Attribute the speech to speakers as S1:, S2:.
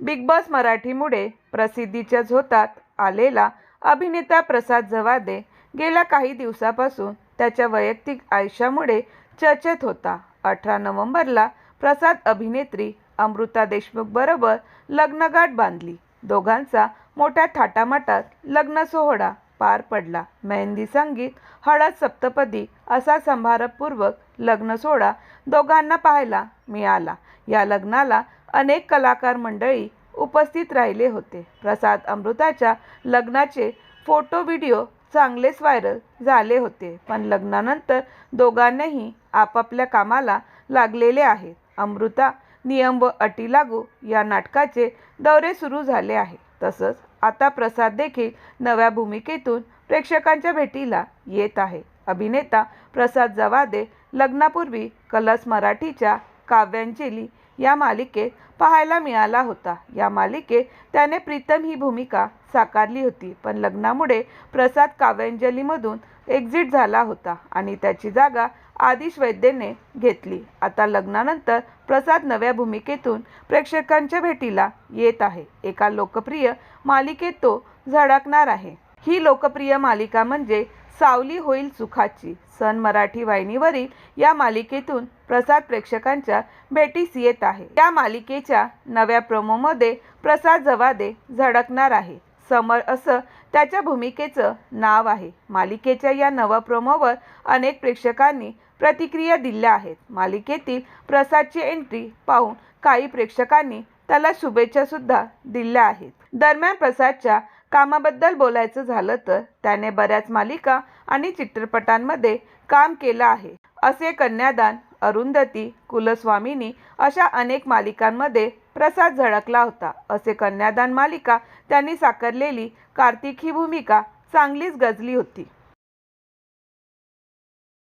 S1: Big boss मराठीमुळे प्रसिद्धीच्या झोतात आलेला अभिनेता प्रसाद जवादे गेल्या काही दिवसापासून त्याच्या वैयक्तिक आयुष्यामुळे चर्चेत होता. अठरा नोव्हेंबरला प्रसाद अभिनेत्री अमृता देशमुख बरोबर लग्नगाठ बांधली. दोघांचा मोठ्या थाटामाटात लग्न सोहळा पार पडला. मेहंदी संगीत हळद सप्तपदी असा समारंभपूर्वक लग्न सोहळा दोघांना पाहायला मिळाला. या लग्नाला अनेक कलाकार मंडळी उपस्थित राहिले होते. प्रसाद अमृताच्या लग्नाचे फोटो व्हिडिओ चांगलेच व्हायरल झाले होते पण लग्नानंतर दोघांनाही आपापल्या कामाला लागलेले आहेत. अमृता नियम व अटी लागू या नाटकाचे दौरे सुरू झाले आहे तसंच आता प्रसाद देखील नव्या भूमिकेतून प्रेक्षकांच्या भेटीला येत आहे. अभिनेता प्रसाद जवादे लग्नापूर्वी कलर्स मराठीच्या काव्यांजली या मालिकेत पाहायला मिळाला होता. या मालिकेत त्याने प्रीतम ही भूमिका साकारली होती पण लग्नामुळे प्रसाद काव्यांजलीमधून एक्झिट झाला होता आणि त्याची जागा आदिश वैद्यने घेतली. आता लग्नानंतर प्रसाद नव्या भूमिकेतून प्रेक्षकांच्या भेटीला येत आहे. एका लोकप्रिय मालिकेत तो झळकणार आहे. ही लोकप्रिय मालिका म्हणजे सावली होईल सुखाची. सन मराठी वाहिनीवरील या मालिकेतून प्रसाद प्रेक्षकांच्या भेटीस येत आहे. या मालिकेच्या नव्या प्रोमोमध्ये प्रसाद जवादे झळकणार आहे. समर असं त्याच्या भूमिकेचं नाव आहे. मालिकेच्या या नव्या प्रोमोवर अनेक प्रेक्षकांनी प्रतिक्रिया दिल्या आहेत. मालिकेतील प्रसादची एंट्री पाहून काही प्रेक्षकांनी त्याला शुभेच्छासुद्धा दिल्या आहेत. दरम्यान प्रसादच्या कामाबद्दल बोलायचं झालं तर त्याने बऱ्याच मालिका आणि चित्रपटांमध्ये काम केलं आहे. असे कन्यादान अरुंधती कुलस्वामिनी अशा अनेक मालिकांमध्ये प्रसाद झळकला होता. असे कन्यादान मालिका त्यांनी साकारलेली कार्तिक ही भूमिका चांगलीच गजली होती.